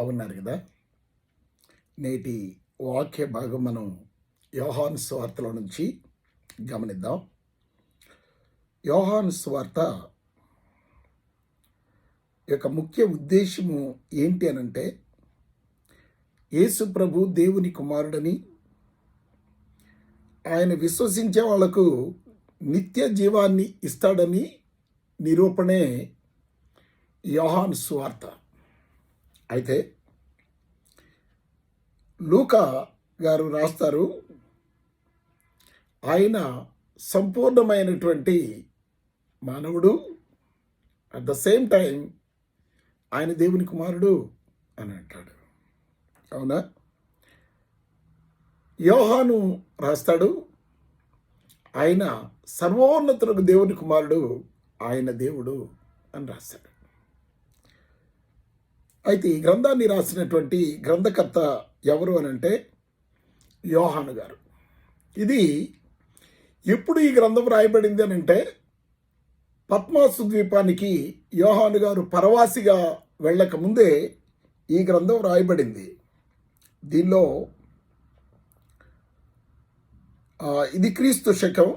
బాగున్నారు కదా? నేటి వాక్య భాగం మనం యోహాన్ స్వార్తలో నుంచి గమనిద్దాం. యోహాన్ స్వార్త యొక్క ముఖ్య ఉద్దేశము ఏంటి అనంటే యేసు ప్రభు దేవుని కుమారుడని ఆయన విశ్వసించే వాళ్ళకు నిత్య జీవాన్ని ఇస్తాడని నిరూపణే యోహాన్ స్వార్థ అయితే లూకా గారు రాస్తారు ఆయన సంపూర్ణమైనటువంటి మానవుడు అట్ ద సేమ్ టైం ఆయన దేవుని కుమారుడు అని అంటాడు. అవునా? యోహాను రాస్తాడు ఆయన సర్వోన్నతులకు దేవుని కుమారుడు ఆయన దేవుడు అని రాస్తాడు. అయితే ఈ గ్రంథాన్ని రాసినటువంటి గ్రంథకర్త ఎవరు అని అంటే యోహాను గారు. ఇది ఎప్పుడు ఈ గ్రంథం రాయబడింది అని అంటే పద్మాసు ద్వీపానికి యోహాను గారు పరవాసిగా వెళ్ళకముందే ఈ గ్రంథం రాయబడింది. దీనిలో ఇది క్రీస్తు శకం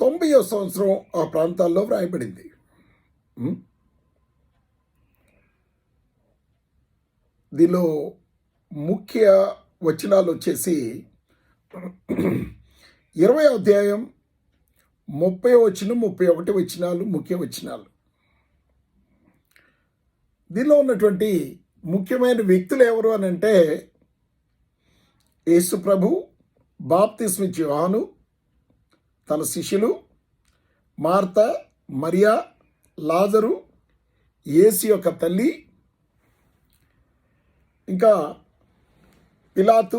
తొంభైవ సంవత్సరం ఆ ప్రాంతాల్లో వ్రాయబడింది దీనిలో ముఖ్య వచనాలు వచ్చేసి ఇరవై అధ్యాయం ముప్పై వచ్చిన ముప్పై ఒకటి వచనాలు ముఖ్య వచనాలు. దీనిలో ఉన్నటువంటి ముఖ్యమైన వ్యక్తులు ఎవరు అని అంటే యేసు ప్రభు బాప్తిస్మి యోహాను తన శిష్యులు మార్త మరియా లాజరు యేసు యొక్క తల్లి ఇంకా పిలాతు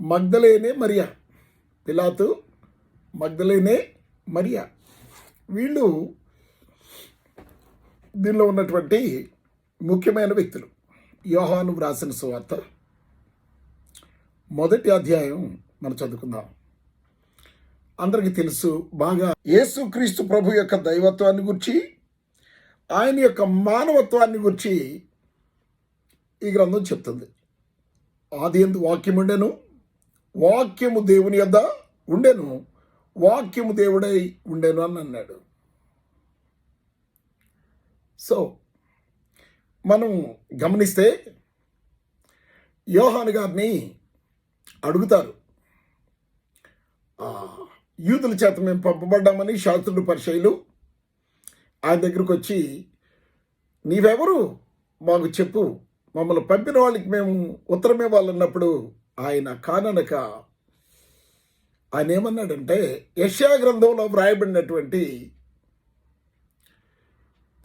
మగ్ధలేనే మరియా. పిలాతు మగ్ధలేనే మరియా. వీళ్ళు దీనిలో ఉన్నటువంటి ముఖ్యమైన వ్యక్తులు. యోహాను వ్రాసిన సువార్త మొదటి అధ్యాయం మనం చదువుకుందాం. అందరికీ తెలుసు బాగా యేసుక్రీస్తు ప్రభు యొక్క దైవత్వాన్ని గురించి ఆయన యొక్క మానవత్వాన్ని గురించి ఈ గ్రంథం చెప్తుంది. ఆది ఎందు వాక్యం ఉండెను వాక్యము దేవుని యొద్ద ఉండెను వాక్యము దేవుడై ఉండెను అని అన్నాడు. సో మనం గమనిస్తే యోహాను గారిని అడుగుతారు యూదుల చేత మేము పంపబడ్డామని శాస్త్రుడు పరిచయులు ఆయన దగ్గరకు వచ్చి నీవెవరు? మాకు చెప్పు మమ్మల్ని పంపిన వాళ్ళకి మేము ఉత్తరం ఇవ్వాలన్నప్పుడు ఆయన కాననక ఆయన ఏమన్నాడంటే యష్యా గ్రంథంలో వ్రాయబడినటువంటి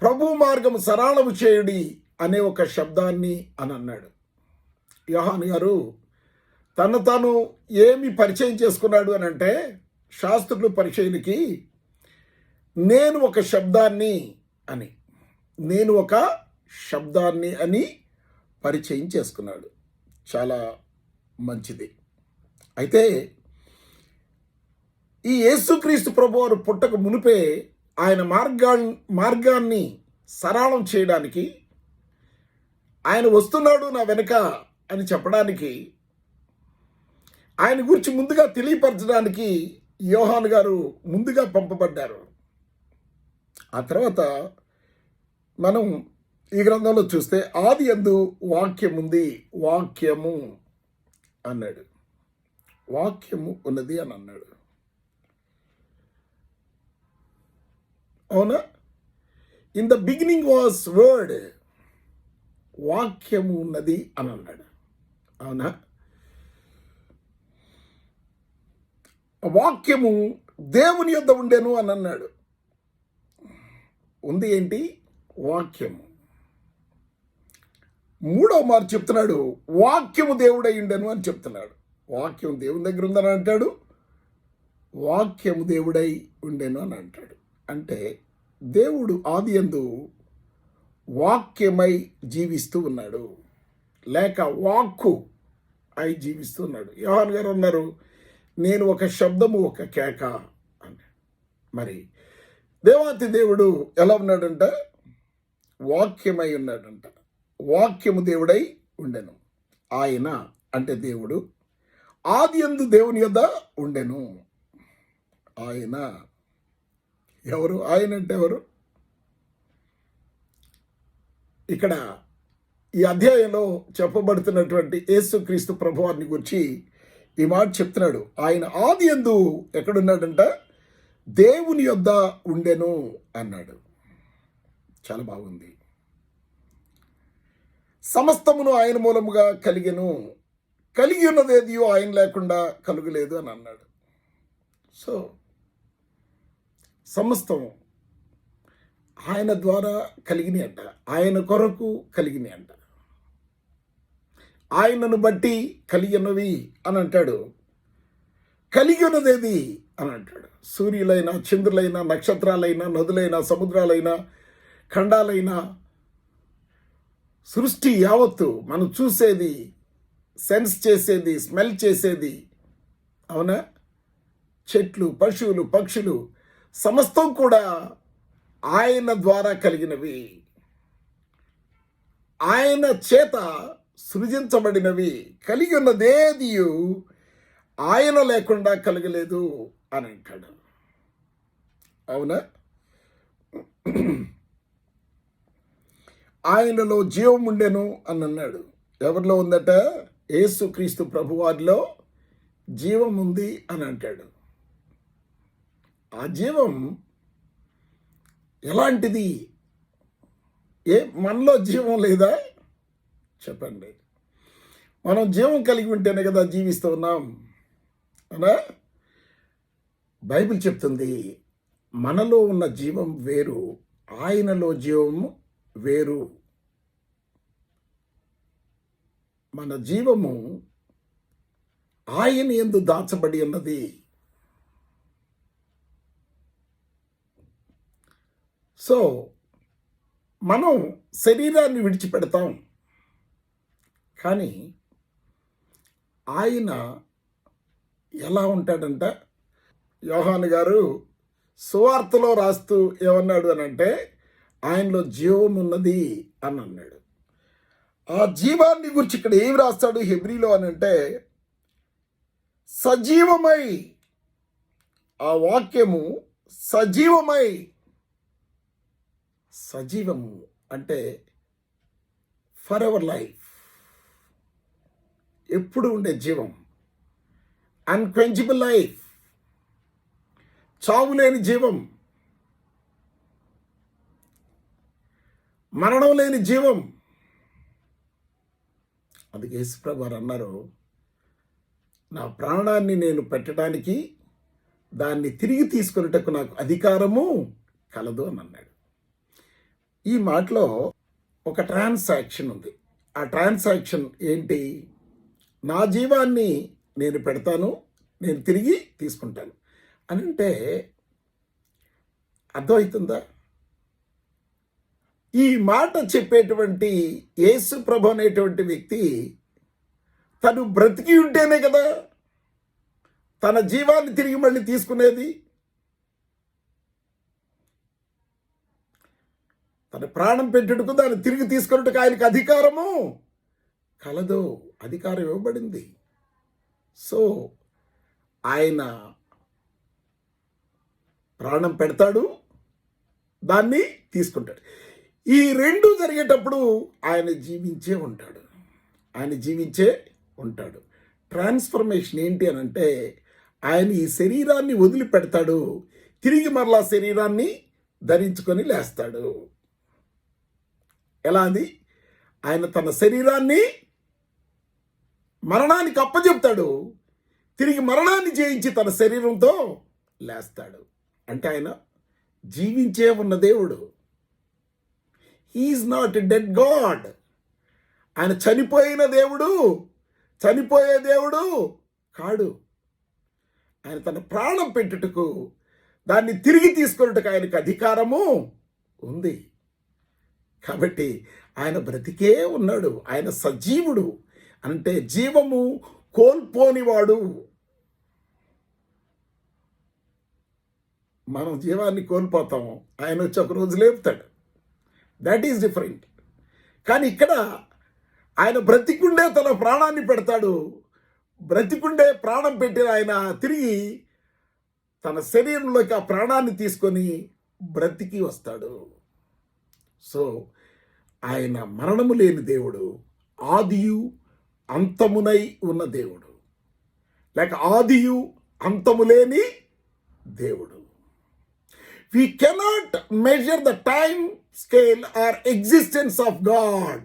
ప్రభు మార్గం సరళము చేయుడి అనే ఒక శబ్దాన్ని అని అన్నాడు. యోహాన్ గారు తను తాను ఏమి పరిచయం చేసుకున్నాడు అని అంటే శాస్త్రులు పరిచయానికి నేను ఒక శబ్దాన్ని అని నేను ఒక శబ్దాన్ని అని పరిచయం చేసుకున్నాడు. చాలా మంచిది. అయితే ఈ యేసుక్రీస్తు ప్రభు వారు పుట్టక మునిపే ఆయన మార్గా మార్గాన్ని సరళం చేయడానికి ఆయన వస్తున్నాడు నా వెనుక అని చెప్పడానికి ఆయన గురించి ముందుగా తెలియపరచడానికి యోహాన్ గారు ముందుగా పంపబడ్డారు. ఆ తర్వాత మనం ఈ గ్రంథంలో చూస్తే ఆది ఎందు వాక్యం ఉంది వాక్యము అన్నాడు. వాక్యము ఉన్నది అని అన్నాడు. అవునా? In the beginning was word వాక్యము ఉన్నది అని అన్నాడు. అవునా? వాక్యము దేవుని యొద్ద ఉండేను అని అన్నాడు. ఉంది ఏంటి? వాక్యము. మూడో మారు చెప్తున్నాడు వాక్యము దేవుడై ఉండెను అని చెప్తున్నాడు. వాక్యం దేవుని దగ్గర ఉందని అంటాడు వాక్యము దేవుడై ఉండెను అని అంటాడు. అంటే దేవుడు ఆది ఎందు వాక్యమై జీవిస్తూ ఉన్నాడు. లేక వాక్కు అయి జీవిస్తూ ఉన్నాడు. యోహాన్ గారు అన్నారు నేను ఒక శబ్దము ఒక కేక అని మరి దేవాతి దేవుడు ఎలా ఉన్నాడంట? వాక్యమై ఉన్నాడంట. వాక్యము దేవుడై ఉండెను. ఆయన అంటే దేవుడు. ఆది ఎందు దేవుని యొద్ద ఉండెను. ఆయన. ఎవరు? ఆయన అంటే ఎవరు? ఇక్కడ ఈ అధ్యాయంలో చెప్పబడుతున్నటువంటి యేసుక్రీస్తు ప్రభువారిని గురించి ఈ మాట చెప్తున్నాడు. ఆయన ఆది ఎందు ఎక్కడున్నాడంట? దేవుని యొద్ద ఉండెను అన్నాడు. చాలా బాగుంది. సమస్తమును ఆయన మూలముగా కలిగెను. కలిగి ఉన్నదేదియో ఆయన లేకుండా కలుగలేదు అని అన్నాడు. సో సమస్తము ఆయన ద్వారా కలిగినాయి అంట. ఆయన కొరకు కలిగినాయి అంట. ఆయనను బట్టి కలిగినవి అని అంటాడు. కలిగి ఉన్నదేది అని అంటాడు. సూర్యులైన చంద్రులైన నక్షత్రాలైనా నదులైన సముద్రాలైనా ఖండాలైనా సృష్టి యావత్తు మనం చూసేది సెన్స్ చేసేది స్మెల్ చేసేది. అవునా? చెట్లు పశువులు పక్షులు సమస్తం కూడా ఆయన ద్వారా కలిగినవి. ఆయన చేత సృజించబడినవి. కలిగి ఉన్నదేది ఆయన లేకుండా కలగలేదు అని అంటాడు. అవునా? ఆయనలో జీవం ఉండెను అని అన్నాడు. ఎవరిలో ఉందట? యేసుక్రీస్తు ప్రభువారిలో జీవం ఉంది అని అంటాడు. ఆ జీవం ఎలాంటిది? ఏ మనలో జీవం లేదా? చెప్పండి. మనం జీవం కలిగి ఉంటేనే కదా జీవిస్తూ ఉన్నాం. అనా బైబిల్ చెప్తుంది మనలో ఉన్న జీవం వేరు ఆయనలో జీవము వేరు. మన జీవము ఆయన ఎందు దాచబడి ఉన్నది. సో మనం శరీరాన్ని విడిచిపెడతాం. కానీ ఆయన ఎలా ఉంటాడంట? యోహాన్ గారు సువార్తలో రాస్తూ ఏమన్నాడు అని అంటే ఆయనలో జీవం ఉన్నది అని అన్నాడు. ఆ జీవాన్ని గురించి ఇక్కడ ఏం రాస్తాడు హెబ్రిలో అని అంటే సజీవమై ఆ వాక్యము సజీవమై సజీవము అంటే ఫర్ ఎవర్ లైఫ్ ఎప్పుడు ఉండే జీవం. అన్క్వెంజిబుల్ లైఫ్ చావు లేని జీవం. మరణం లేని జీవం. అందుకే యేసుప్రభు వారు అన్నారు నా ప్రాణాన్ని నేను పెట్టడానికి దాన్ని తిరిగి తీసుకునేటకు నాకు అధికారము కలదు అని అన్నాడు. ఈ మాటలో ఒక ట్రాన్సాక్షన్ ఉంది. ఆ ట్రాన్సాక్షన్ ఏంటి? నా జీవాన్ని నేను పెడతాను నేను తిరిగి తీసుకుంటాను. అని అంటే అర్థమవుతుందా? ఈ మాట చెప్పేటువంటి యేసు ప్రభు అనేటువంటి వ్యక్తి తను బ్రతికి ఉంటేనే కదా తన జీవాన్ని తిరిగి మళ్ళీ తీసుకునేది. తన ప్రాణం పెట్టుటకు దాన్ని తిరిగి తీసుకున్నట్టుకు ఆయనకు అధికారము కలదు అధికారం ఇవ్వబడింది. సో ఆయన ప్రాణం పెడతాడు దాన్ని తీసుకుంటాడు. ఈ రెండు జరిగేటప్పుడు ఆయన జీవించే ఉంటాడు. ఆయన జీవించే ఉంటాడు. ట్రాన్స్ఫర్మేషన్ ఏంటి అని అంటే ఆయన ఈ శరీరాన్ని వదిలిపెడతాడు. తిరిగి మరలా శరీరాన్ని ధరించుకొని లేస్తాడు. ఎలా అది ఆయన తన శరీరాన్ని మరణానికి అప్పచెప్తాడు తిరిగి మరణాన్ని జయించి తన శరీరంతో లేస్తాడు. అంటే ఆయన జీవించే ఉన్న దేవుడు. ఈజ్ నాట్ డెడ్ గాడ్ ఆయన చనిపోయిన దేవుడు చనిపోయే దేవుడు కాడు. ఆయన తన ప్రాణం పెట్టుటకు దాన్ని తిరిగి తీసుకున్నట్టుకు ఆయనకు అధికారము ఉంది. కాబట్టి ఆయన బ్రతికే ఉన్నాడు. ఆయన సజీవుడు. అంటే జీవము కోల్పోనివాడు. మనం జీవాన్ని కోల్పోతాము. ఆయన వచ్చి ఒక రోజు లేపుతాడు. దట్ ఈస్ డిఫరెంట్ కానీ ఇక్కడ ఆయన బ్రతికుండే తన ప్రాణాన్ని పెడతాడు. బ్రతికుండే ప్రాణం పెట్టిన ఆయన తిరిగి తన శరీరంలోకి ఆ ప్రాణాన్ని తీసుకొని బ్రతికి వస్తాడు. సో ఆయన మరణము లేని దేవుడు ఆదియు అంతమునై ఉన్న దేవుడు. లేక ఆదియు అంతము లేని దేవుడు. We cannot measure the time scale or existence of God.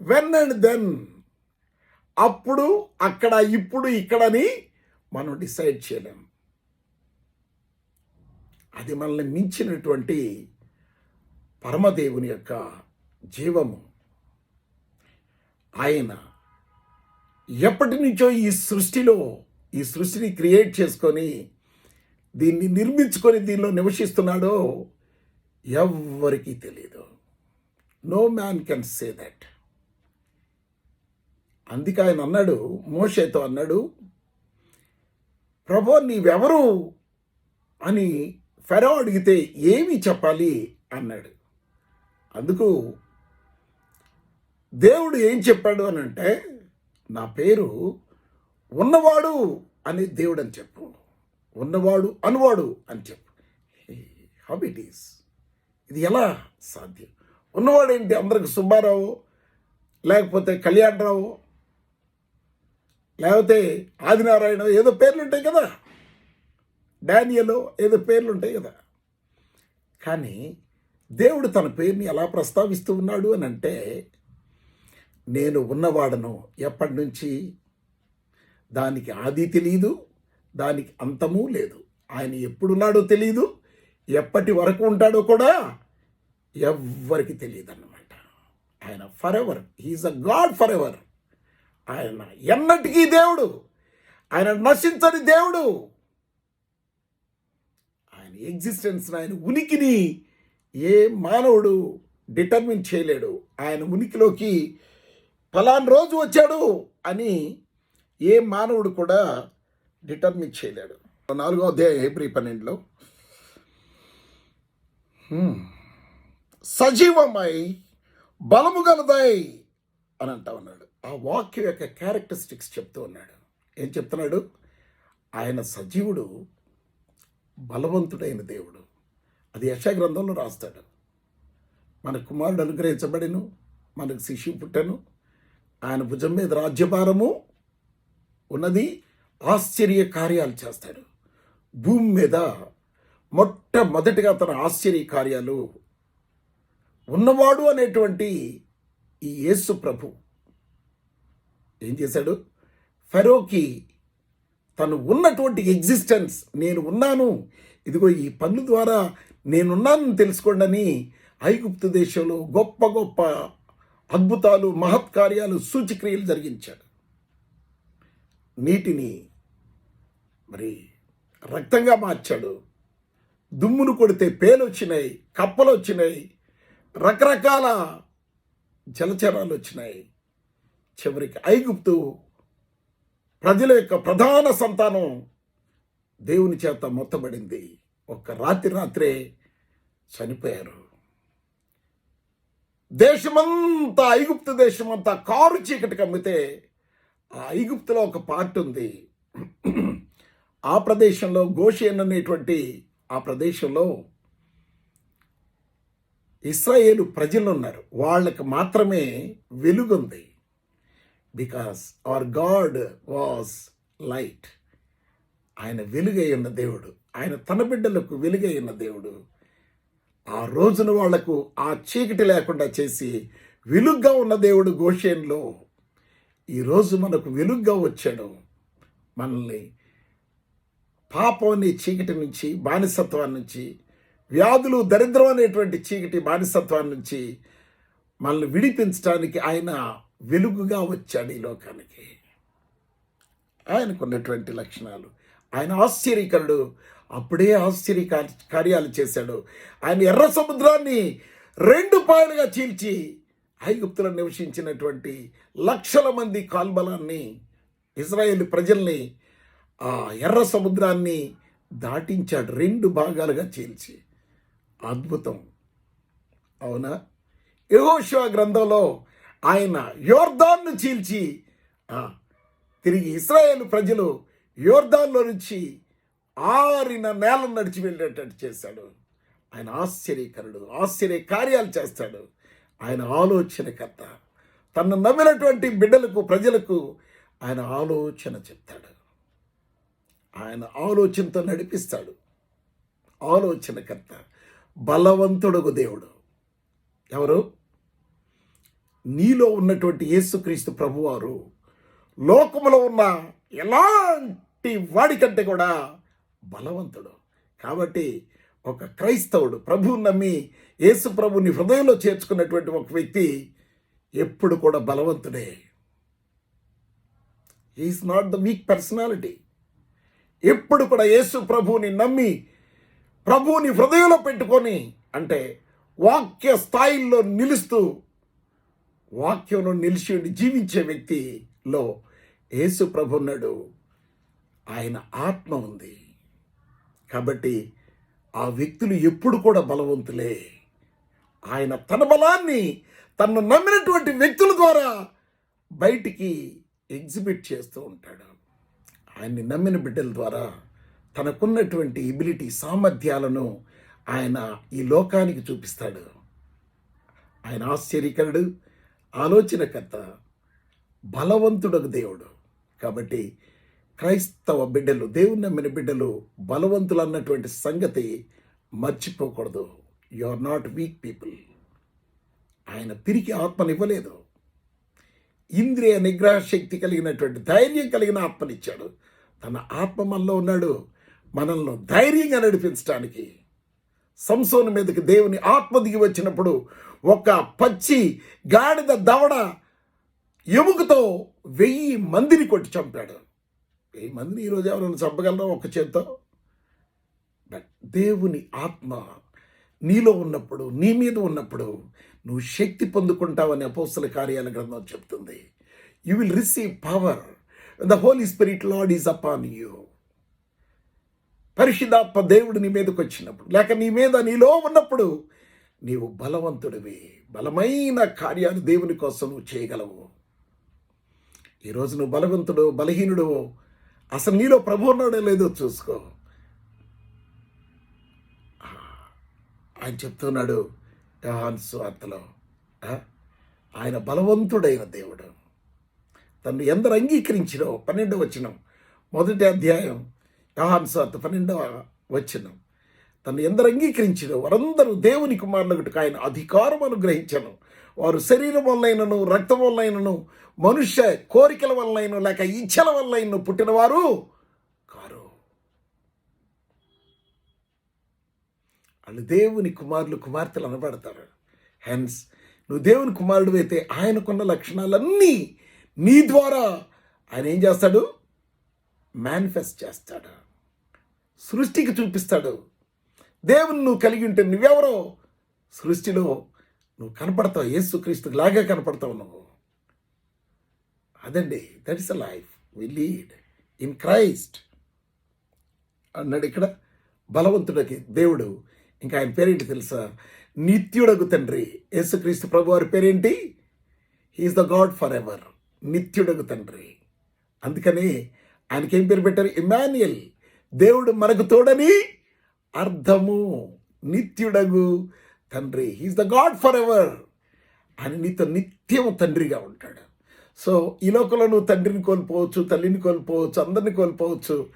When and then అప్పుడు అక్కడ ఇప్పుడు ఇక్కడని మనం డిసైడ్ చేయలేం అది మనల్ని మించినటువంటి పరమదేవుని యొక్క జీవము ఆయన ఎప్పటి నుంచో ఈ సృష్టిలో ఈ సృష్టిని క్రియేట్ చేసుకొని దీన్ని నిర్మించుకొని దీనిలో నివసిస్తున్నాడో ఎవ్వరికీ తెలియదు no man can say that అందుకే ఆయన అన్నాడు మోషేతో అన్నాడు ప్రభు నీవెవరు అని ఫెరో అడిగితే ఏమి చెప్పాలి? అన్నాడు. అందుకు దేవుడు ఏం చెప్పాడు అని అంటే నా పేరు ఉన్నవాడు అని దేవుడు అని చెప్పు. ఉన్నవాడు అనువాడు అని చెప్పు. హౌ ఇట్ ఈస్ ఇది ఎలా సాధ్యం? ఉన్నవాడు ఏంటి అందరికి సుబ్బారావు లేకపోతే కళ్యాణరావు లేకపోతే ఆదినారాయణ ఏదో పేర్లు ఉంటాయి కదా? డానియలో ఏదో పేర్లు ఉంటాయి కదా? కానీ దేవుడు తన పేరుని ఎలా ప్రస్తావిస్తూ ఉన్నాడు అని అంటే నేను ఉన్నవాడను ఎప్పటి నుంచి దానికి ఆది తెలియదు దానికి అంతమూ లేదు. ఆయన ఎప్పుడున్నాడో తెలియదు ఎప్పటి వరకు ఉంటాడో కూడా ఎవ్వరికి తెలియదు అన్నమాట ఆయన forever he is a God forever ఆయన ఎన్నటికీ దేవుడు ఆయన నశించని దేవుడు. ఆయన ఎగ్జిస్టెన్స్ ఆయన ఉనికిని ఏ మానవుడు డిటర్మిన్ చేయలేడు. ఆయన ఉనికిలోకి ఫలాన్ రోజు వచ్చాడు అని ఏ మానవుడు కూడా డిటర్మిన్ చేయలేడు నాలుగో అధ్యాయం ఏప్రిల్ పన్నెండులో సజీవమై బలము గలదై అని అంటా ఉన్నాడు. ఆ వాక్యం యొక్క క్యారెక్టరిస్టిక్స్ చెప్తూ ఉన్నాడు. ఏం చెప్తున్నాడు? ఆయన సజీవుడు బలవంతుడైన దేవుడు. అది యశా గ్రంథంలో రాస్తాడు. మన కుమారుడు అనుగ్రహించబడిను మనకు శిష్యు పుట్టను ఆయన భుజం మీద రాజ్యభారము ఉన్నది ఆశ్చర్య కార్యాలు చేస్తాడు. భూమి మీద మొట్టమొదటిగా తన ఆశ్చర్య కార్యాలు ఉన్నవాడు అనేటువంటి ఈ యేసు ప్రభు. ఏం చేశాడు? ఫెరోకి తను ఉన్నటువంటి ఎగ్జిస్టెన్స్ నేను ఉన్నాను ఇదిగో ఈ పనుల ద్వారా నేనున్నాను తెలుసుకోండి అని ఐగుప్తు దేశంలో గొప్ప గొప్ప అద్భుతాలు మహత్కార్యాలు సూచిక్రియలు జరిగించాడు. నీటిని మరి రక్తంగా మార్చాడు. దుమ్మును కొడితే పేలు వచ్చినాయి కప్పలు వచ్చినాయి రకరకాల జలచరాలు వచ్చినాయి చివరికి ఐగుప్తు ప్రజల యొక్క ప్రధాన సంతానం దేవుని చేత మొత్తబడింది. ఒక్క రాత్రి రాత్రే చనిపోయారు. దేశమంతా ఐగుప్తు దేశమంతా కారు చీకటి కమ్మితే ఐగుప్తులో ఒక పార్ట్ ఉంది. ఆ ప్రదేశంలో గోషేన్ అనేటువంటి ఆ ప్రదేశంలో ఇస్రాయేలు ప్రజలు ఉన్నారు వాళ్ళకి మాత్రమే వెలుగుంది. Because our God was light ఆయన వెలుగై ఉన్న దేవుడు. ఆయన తన బిడ్డలకు వెలుగై ఉన్న దేవుడు. ఆ రోజున వాళ్ళకు ఆ చీకటి లేకుండా చేసి వెలుగ్గా ఉన్న దేవుడు గోషేన్లో ఈరోజు మనకు వెలుగ్గా వచ్చాడు. మనల్ని పాపం చీకటి నుంచి బానిసత్వాన్ని నుంచి వ్యాధులు దరిద్రం అనేటువంటి చీకటి బానిసత్వాన్ని నుంచి మనల్ని విడిపించడానికి ఆయన వెలుగుగా వచ్చాడు ఈ లోకానికి. ఆయనకున్నటువంటి లక్షణాలు. ఆయన ఆశ్చర్యకరుడు. అప్పుడే ఆశ్చర్య కార్యాలు చేశాడు. ఆయన ఎర్ర సముద్రాన్ని రెండు పాయలుగా చీల్చి ఐగుప్తులు నివసించినటువంటి లక్షల మంది కాల్బలాన్ని ఇజ్రాయేల్ ప్రజల్ని ఆ ఎర్ర సముద్రాన్ని దాటించాడు రెండు భాగాలుగా చీల్చి. అద్భుతం. అవునా? యహోశివ గ్రంథంలో ఆయన యోర్దాన్ను చీల్చి తిరిగి ఇస్రాయేల్ ప్రజలు యోర్దాన్లో నుంచి ఆరిన నేలను నడిచి వెళ్ళేటట్టు చేశాడు. ఆయన ఆశ్చర్యకరుడు ఆశ్చర్య కార్యాలు చేస్తాడు. ఆయన ఆలోచనకర్త తను నమ్మినటువంటి బిడ్డలకు ప్రజలకు ఆయన ఆలోచన చెప్తాడు. ఆయన ఆలోచనతో నడిపిస్తాడు. ఆలోచనకర్త బలవంతుడగు దేవుడు. ఎవరు? నీలో ఉన్నటువంటి యేసుక్రీస్తు ప్రభువారు. లోకములో ఉన్న ఎలాంటి వాడికంటే కూడా బలవంతుడు. కాబట్టి ఒక క్రైస్తవుడు ప్రభువు నమ్మి యేసు ప్రభుని హృదయంలో చేర్చుకున్నటువంటి ఒక వ్యక్తి ఎప్పుడు కూడా బలవంతుడే. Is not the weak personality ఎప్పుడు కూడా యేసు ప్రభువుని నమ్మి ప్రభువుని హృదయంలో పెట్టుకొని అంటే వాక్య స్థాయిల్లో నిలుస్తూ వాక్యంలో నిలిచి ఉండి జీవించే వ్యక్తిలో యేసు ప్రభు ఉన్నాడు. ఆయన ఆత్మ ఉంది. కాబట్టి ఆ వ్యక్తులు ఎప్పుడు కూడా బలవంతులే. ఆయన తన బలాన్ని తను నమ్మినటువంటి వ్యక్తుల ద్వారా బయటికి ఎగ్జిబిట్ చేస్తూ ఉంటాడు. ఆయన్ని నమ్మిన బిడ్డల ద్వారా తనకున్నటువంటి ఎబిలిటీ సామర్థ్యాలను ఆయన ఈ లోకానికి చూపిస్తాడు. ఆయన ఆశ్చర్యకరుడు ఆలోచనకర్త బలవంతుడకు దేవుడు. కాబట్టి క్రైస్తవ బిడ్డలు దేవుని నమ్మిన బిడ్డలు బలవంతులు అన్నటువంటి సంగతి మర్చిపోకూడదు. You are not weak people ఆయన తిరిగి ఆత్మనివ్వలేదు. ఇంద్రియ నిగ్రహ శక్తి కలిగినటువంటి ధైర్యం కలిగిన ఆత్మనిచ్చాడు. తన ఆత్మ మనలో ఉన్నాడు. మనల్ని ధైర్యంగా నడిపించడానికి సంసోను మీదకి దేవుని ఆత్మ దిగి వచ్చినప్పుడు ఒక పచ్చి గాడిద దవడ ఎముకతో వెయ్యి మందిని కొట్టి చంపాడు. వెయ్యి మందిని ఈరోజు ఎవరైనా చంపగలరా ఒక చేత్తో? బట్ దేవుని ఆత్మ నీలో ఉన్నప్పుడు నీ మీద ఉన్నప్పుడు నువ్వు శక్తి పొందుకుంటావని అపోస్తుల కార్యాల గ్రంథం చెప్తుంది. You will receive power the Holy Spirit Lord is upon you పరిశుధాత్మ దేవుడు నీ మీదకి వచ్చినప్పుడు లేక నీ మీద నీలో ఉన్నప్పుడు నీవు బలవంతుడివి. బలమైన కార్యాలు దేవుని కోసం నువ్వు చేయగలవు. ఈరోజు నువ్వు బలవంతుడు బలహీనుడు అసలు నీలో ప్రభు ఉన్నాడో లేదో చూసుకో. ఆయన చెప్తున్నాడు యోహాను సువార్తలో ఆయన బలవంతుడైన దేవుడు. తను ఎందరు అంగీకరించినో పన్నెండవ వచ్చినం మొదటి అధ్యాయం యోహాను సువార్త పన్నెండవ వచ్చినం తను ఎందరు అంగీకరించినో వారందరూ దేవుని కుమారులకు ఆయన అధికారం అనుగ్రహించను. వారు శరీరం వల్లైనను రక్తం వల్లైనను మనుష్య కోరికల వల్లైన లేక ఇచ్చల వల్లైన పుట్టినవారు కారు. వాళ్ళు దేవుని కుమారులు కుమార్తెలు అనబడతారు. హెన్స్ నువ్వు దేవుని కుమారుడు అయితే ఆయనకున్న లక్షణాలన్నీ నీ ద్వారా ఆయన ఏం చేస్తాడు? మేనిఫెస్ట్ చేస్తాడు. సృష్టికి చూపిస్తాడు. దేవుని నువ్వు కలిగి ఉంటే నువ్వెవరో? సృష్టిలో నువ్వు కనపడతావు యేసుక్రీస్తుకు లాగా కనపడతావు నువ్వు. అదండి that is a life we lead in Christ అన్నాడు ఇక్కడ బలవంతుడికి దేవుడు. ఇంకా ఆయన పేరేంటి తెలుసా? నిత్యుడగు తండ్రి. యేసుక్రీస్తు ప్రభు వారి పేరేంటి? He is the God forever నిత్యుడగు తండ్రి. అందుకని ఆయనకి ఏం పేరు పెట్టారు? ఇమాన్యుయల్. దేవుడు మనకు తోడని అర్థము. నిత్యుడగు తండ్రి he's the God for ever ఆయన నీతో నిత్యం తండ్రిగా ఉంటాడు. సో ఈ లోకంలో నువ్వు తండ్రిని కోల్పోవచ్చు తల్లిని కోల్పోవచ్చు అందరిని కోల్పోవచ్చు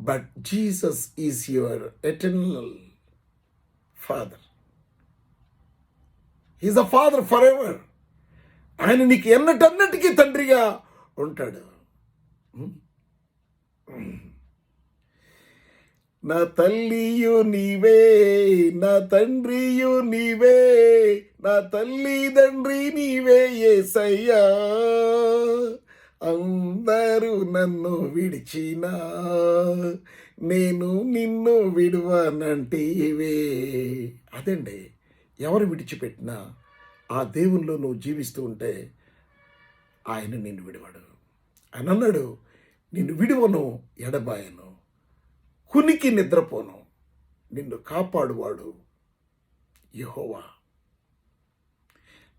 but Jesus is your eternal father is a father forever ఆయన నీకు ఎన్నటన్నటికీ తండ్రిగా ఉంటాడు. Hmm? Hmm. నా తల్లియు నీవే నా తండ్రియు నీవే నా తల్లి తండ్రి నీవే ఏసయ్యా. అందరూ నన్ను విడిచినా నేను నిన్ను విడువనంటివే. అదండి ఎవరు విడిచిపెట్టినా ఆ దేవుల్లో నువ్వు జీవిస్తూ ఉంటే ఆయన నిన్ను విడివాడు. ఆయన అన్నాడు నిన్ను విడువను ఎడబాయను. కునికి నిద్రపోను. నిన్ను కాపాడువాడు యహోవా.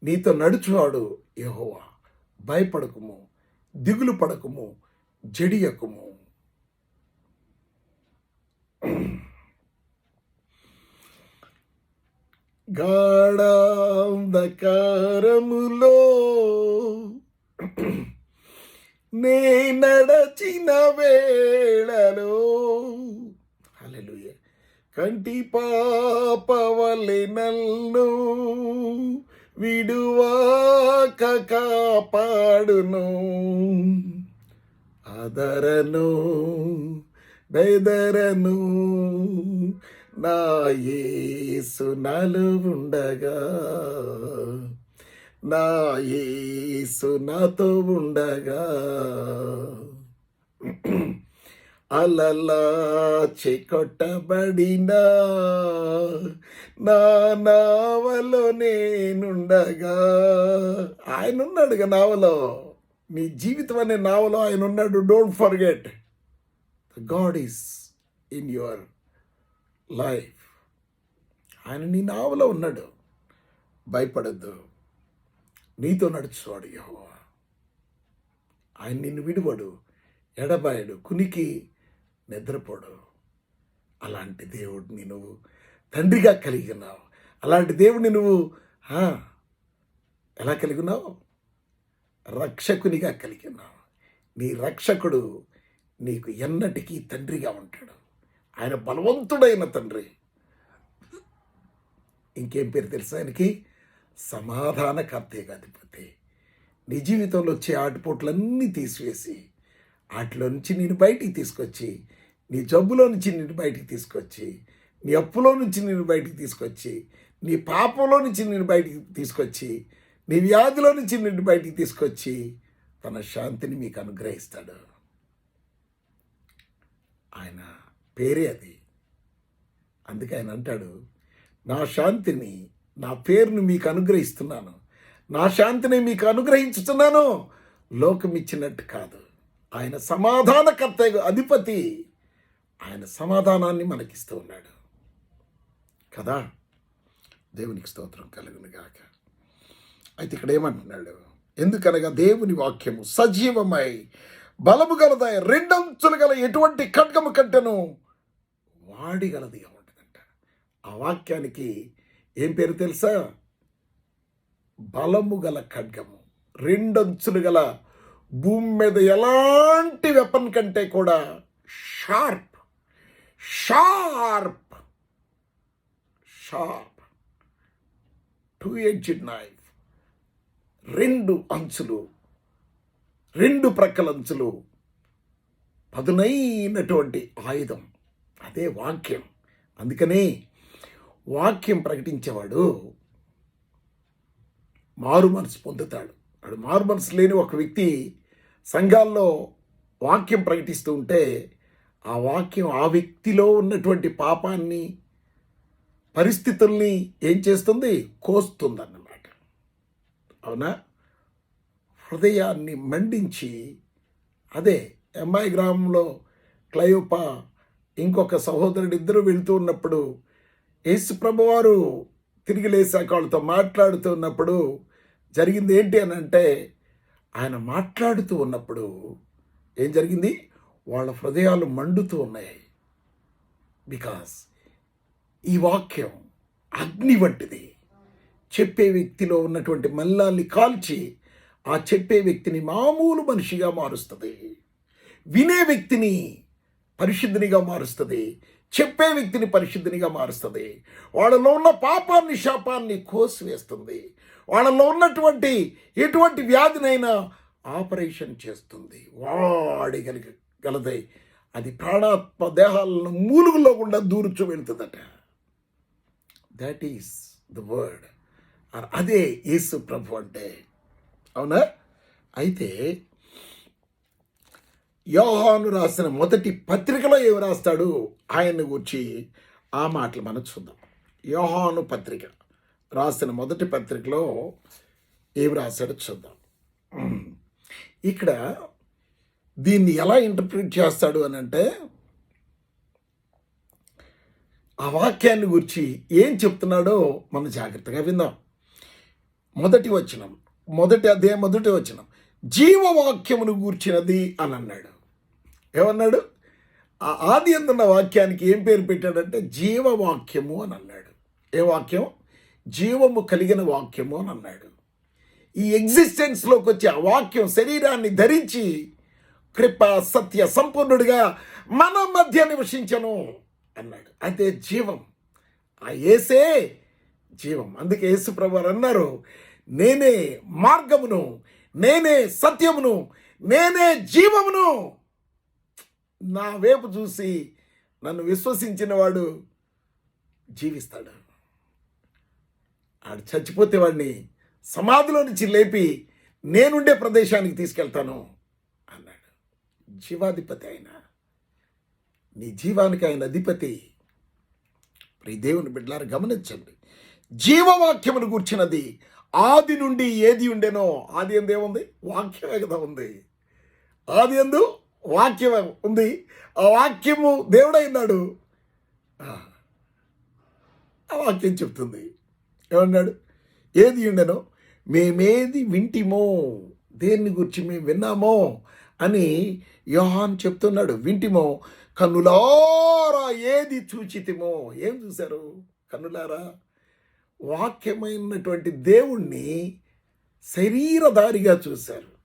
నీతో నడుచువాడు యహోవా. భయపడకుము దిగులు పడకుము జడియకుము. గాఢాంధకారములో నే నడచిన వేళలో కంటి పాపవలె నన్ను విడువాక కాపాడును. ఆదరను బెదరను నా యేసు ఉండగా నా యేసు నాతో ఉండగా. అలలా చెకొట్టబడినా నా నావలో నేనుండగా. ఆయన ఉన్నాడుగా నావలో. నీ జీవితం అనే నావలో ఆయన ఉన్నాడు don't forget God is in your life ఆయన నీ నావలో ఉన్నాడు. భయపడద్దు. నీతో నడుచువాడు యెహోవా. ఆయన నిన్ను విడువడు ఎడబాయడు. కునికి నిద్రపోడు. అలాంటి దేవుడిని నువ్వు తండ్రిగా కలిగి ఉన్నావు అలాంటి దేవుడిని నువ్వు ఎలా కలిగి ఉన్నావు రక్షకునిగా కలిగి ఉన్నావు నీ రక్షకుడు నీకు ఎన్నటికీ తండ్రిగా ఉంటాడు. ఆయన బలవంతుడైన తండ్రి. ఇంకేం పేరు తెలుసా ఆయనకి? సమాధానకర్తగా అధిపతి నీ జీవితంలో వచ్చే ఆటుపోట్లన్నీ తీసివేసి వాటిలో నుంచి నేను బయటికి తీసుకొచ్చి నీ జబ్బులో నుంచి నిన్ను బయటికి తీసుకొచ్చి నీ అప్పులో నుంచి నిన్ను బయటికి తీసుకొచ్చి నీ పాపంలో నుంచి నిన్ను బయటికి తీసుకొచ్చి నీ వ్యాధిలో నుంచి నిన్ను బయటికి తీసుకొచ్చి తన శాంతిని మీకు అనుగ్రహిస్తాడు. ఆయన పేరే అది. అందుకే ఆయన అంటాడు నా శాంతిని నా పేరును మీకు అనుగ్రహిస్తున్నాను. నా శాంతిని మీకు అనుగ్రహించుతున్నాను లోకమిచ్చినట్టు కాదు. ఆయన సమాధానకర్త అధిపతి. ఆయన సమాధానాన్ని మనకిస్తూ ఉన్నాడు. కదా? దేవునికి స్తోత్రం కలుగునుగాక అయితే ఇక్కడ ఏమంటున్నాడు? ఎందుకనగా దేవుని వాక్యము సజీవమై బలము గలదై రెండంచులు గల ఎటువంటి ఖడ్గము కంటెను వాడిగలది ఉంటుందంట ఆ వాక్యానికి ఏం పేరు తెలుసా? బలము గల ఖడ్గము రెండంచులు గల భూమి మీద ఎలాంటి వెపన్ కంటే కూడా sharp sharp sharp two edge knife రెండు అంచులు. రెండు ప్రక్కలంచులు పదునైనటువంటి ఆయుధం. అదే వాక్యం. అందుకనే వాక్యం ప్రకటించేవాడు మారు మనసు పొందుతాడు. వాడు మారు మనసు లేని ఒక వ్యక్తి సంఘాల్లో వాక్యం ప్రకటిస్తూ ఉంటే ఆ వాక్యం ఆ వ్యక్తిలో ఉన్నటువంటి పాపాన్ని పరిస్థితుల్ని ఏం చేస్తుంది? కోస్తుందన్నమాట. అవునా? హృదయాన్ని మండించి అదే ఎంఐ గ్రామంలో క్లయోపా ఇంకొక సహోదరుడు ఇద్దరు వెళ్తూ ఉన్నప్పుడు యేసు ప్రభువారు తిరిగి లేసాక వాళ్ళతో మాట్లాడుతూ ఉన్నప్పుడు జరిగింది ఏంటి అని అంటే ఆయన మాట్లాడుతూ ఉన్నప్పుడు ఏం జరిగింది? వాళ్ళ హృదయాలు మండుతూ ఉన్నాయి. బికాస్ ఈ వాక్యం అగ్ని వంటిది. చెప్పే వ్యక్తిలో ఉన్నటువంటి మల్లాల్ని కాల్చి ఆ చెప్పే వ్యక్తిని మామూలు మనిషిగా మారుస్తుంది. వినే వ్యక్తిని పరిశుద్ధినిగా మారుస్తుంది. చెప్పే వ్యక్తిని పరిశుద్ధినిగా మారుస్తుంది. వాళ్ళలో ఉన్న పాపాన్ని శాపాన్ని కోసివేస్తుంది. వాళ్ళలో ఉన్నటువంటి ఎటువంటి వ్యాధినైనా ఆపరేషన్ చేస్తుంది. వాడి గలదై. అది ప్రాణాత్మ దేహాలను మూలుగులో కూడా దూర్చు వెళ్తుందట. దట్ ఈస్ ద వర్డ్ అదే యేసు ప్రభు అంటే. అవునా? అయితే యోహాను రాసిన మొదటి పత్రికలో ఏమి రాస్తాడు? ఆయన గురించి ఆ మాటలు మనం చూద్దాం. యోహాను పత్రిక రాసిన మొదటి పత్రికలో ఏమి రాశాడో చూద్దాం. ఇక్కడ దీన్ని ఎలా ఇంటర్ప్రిట్ చేస్తాడు అని అంటే ఆ వాక్యాన్ని గురించి ఏం చెప్తున్నాడో మనం జాగ్రత్తగా విందాం. మొదటి వచనం మొదటి అదే మొదటి వచనం. జీవవాక్యమును గూర్చినది అని అన్నాడు. ఏమన్నాడు? ఆ ఆది అందున్న వాక్యానికి ఏం పేరు పెట్టాడంటే జీవవాక్యము అని అన్నాడు. ఏ వాక్యం? జీవము కలిగిన వాక్యము అని అన్నాడు. ఈ ఎగ్జిస్టెన్స్లోకి వచ్చి ఆ వాక్యం శరీరాన్ని ధరించి కృప సత్య సంపూర్ణుడిగా మన మధ్య నివసించను అన్నాడు. అదే జీవం ఆ ఏసే జీవం. అందుకే యేసు ప్రభువారు అన్నారు నేనే మార్గమును నేనే సత్యమును నేనే జీవమును. నా వైపు చూసి నన్ను విశ్వసించిన వాడు జీవిస్తాడు. ఆడు చచ్చిపోతే వాడిని సమాధిలో నుంచి లేపి నేనుండే ప్రదేశానికి తీసుకెళ్తాను. జీవాధిపతి ఆయన నీ జీవానికి ఆయన అధిపతి. ప్రియ దేవుని బిడ్డలారు గమనించండి. జీవవాక్యమును కూర్చున్నది ఆది నుండి ఏది ఉండేనో ఆది ఎందు ఏముంది? వాక్యమే కదా ఉంది. ఆది ఎందు వాక్యం ఉంది. ఆ వాక్యము దేవుడైనాడు. ఆ ఆ వాక్యం చెప్తుంది. ఏమన్నాడు? ఏది ఉండెనో మేమేది వింటిమో దేన్ని గురించి మేము విన్నామో అని యోహాన్ చెప్తున్నాడు. వింటిమో కన్నులారా ఏది చూచితిమో? ఏం చూశారు? కన్నులారా వాక్యమైనటువంటి దేవుణ్ణి శరీరధారిగా చూశారు.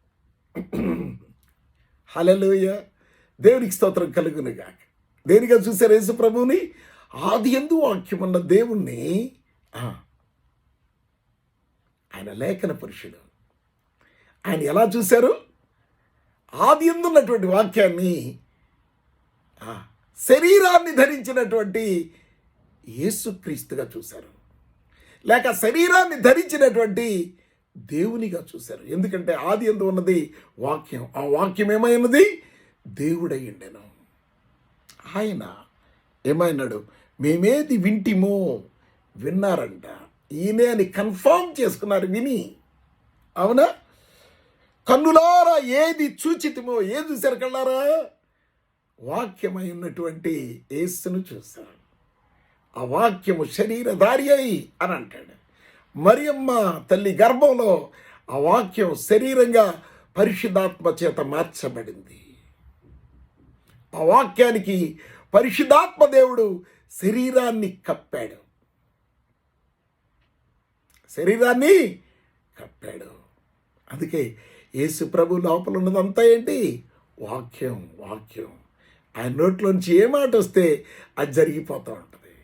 హలలోయ దేవునికి స్తోత్రం కలుగునుగా దేనిగా చూశారు యేసు ప్రభువుని? ఆది ఎందు వాక్యమున్న దేవుణ్ణి. ఆయన లేఖన పురుషుడు. ఆయన ఎలా చూశారు? ఆది ఎందున్నటువంటి వాక్యాన్ని శరీరాన్ని ధరించినటువంటి యేసుక్రీస్తుగా చూశారు. లేక శరీరాన్ని ధరించినటువంటి దేవునిగా చూశారు. ఎందుకంటే ఆది ఎందు ఉన్నది వాక్యం. ఆ వాక్యం ఏమైనది? దేవుడై ఆయన ఏమైనాడు? మేమేది వింటిమో విన్నారంట. ఈయనే అని కన్ఫామ్ చేసుకున్నారు విని. అవునా? కన్నులారా ఏది చూచితమో ఏది చూశారు కళ్ళారా? వాక్యమై ఉన్నటువంటి యేసును చూశారు ఆ వాక్యము శరీరధారి అయి అని అంటాడు. మరియమ్మ తల్లి గర్భంలో ఆ వాక్యం శరీరంగా పరిశుద్ధాత్మ చేత మార్చబడింది. ఆ వాక్యానికి పరిశుద్ధాత్మ దేవుడు శరీరాన్ని కప్పాడు. శరీరాన్ని కప్పాడు. అందుకే యేసు ప్రభు లోపల ఉన్నదంతా ఏంటి? వాక్యం వాక్యం. ఆయన నోట్లోంచి ఏ మాట వస్తే అది జరిగిపోతూ ఉంటుంది.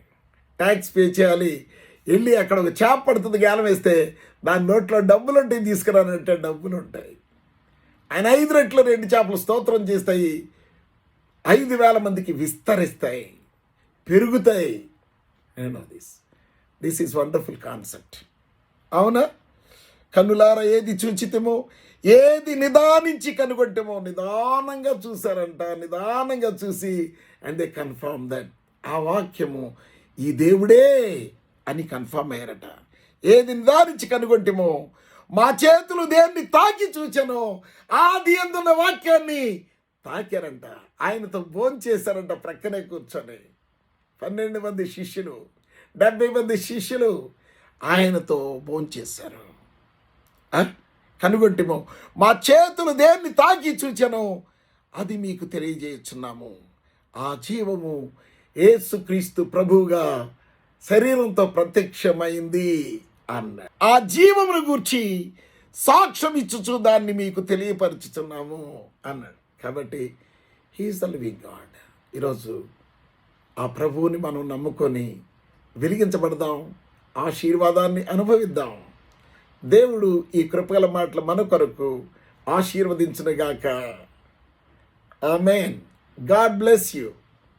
ట్యాక్స్ పే చేయాలి. వెళ్ళి అక్కడ ఒక చేప పడుతుంది గాలం వేస్తే దాని నోట్లో డబ్బులు ఉంటాయి తీసుకురానంటే డబ్బులు ఉంటాయి ఆయన ఐదు రెట్లు రెండు చేపలు స్తోత్రం చేస్తాయి. ఐదు వేల మందికి విస్తరిస్తాయి. పెరుగుతాయి. నేను this this is wonderful concept అవునా? కన్నులారా ఏది చూచితేమో? ఏది నిదానించి కనుగొంటామో నిదానంగా చూశారంట నిదానంగా చూసి అండ్ దే కన్ఫర్మ్ దట్ ఆ వాక్యము ఈ దేవుడే అని కన్ఫర్మ్ అయ్యారట. ఏది నిదానించి కనుగొట్టేమో మా చేతులు దేన్ని తాకి చూచానో ఆది అందున్న వాక్యాన్ని తాకారంట. ఆయనతో భోంచేశారంట చేశారంట ప్రక్కనే కూర్చొని. పన్నెండు మంది శిష్యులు డెబ్బై మంది శిష్యులు ఆయనతో భోంచేశారు ఆ? కనుగొంటిమో. మా చేతులు దేన్ని తాకి చూచానో అది మీకు తెలియజేయుచున్నాము. ఆ జీవము ఏసుక్రీస్తు ప్రభువుగా శరీరంతో ప్రత్యక్షమైంది అన్న ఆ జీవమును గూర్చి సాక్ష్యం ఇచ్చుచు దాన్ని మీకు తెలియపరచుచున్నాము అన్నాడు. కాబట్టి హీఈస్ ద లివింగ్ గాడ్ ఈరోజు ఆ ప్రభువుని మనం నమ్ముకొని వెలిగించబడదాం ఆశీర్వాదాన్ని అనుభవిద్దాం. దేవుడు ఈ కృపగల మాటలు మన కొరకు ఆశీర్వదించునుగాక. Amen God bless you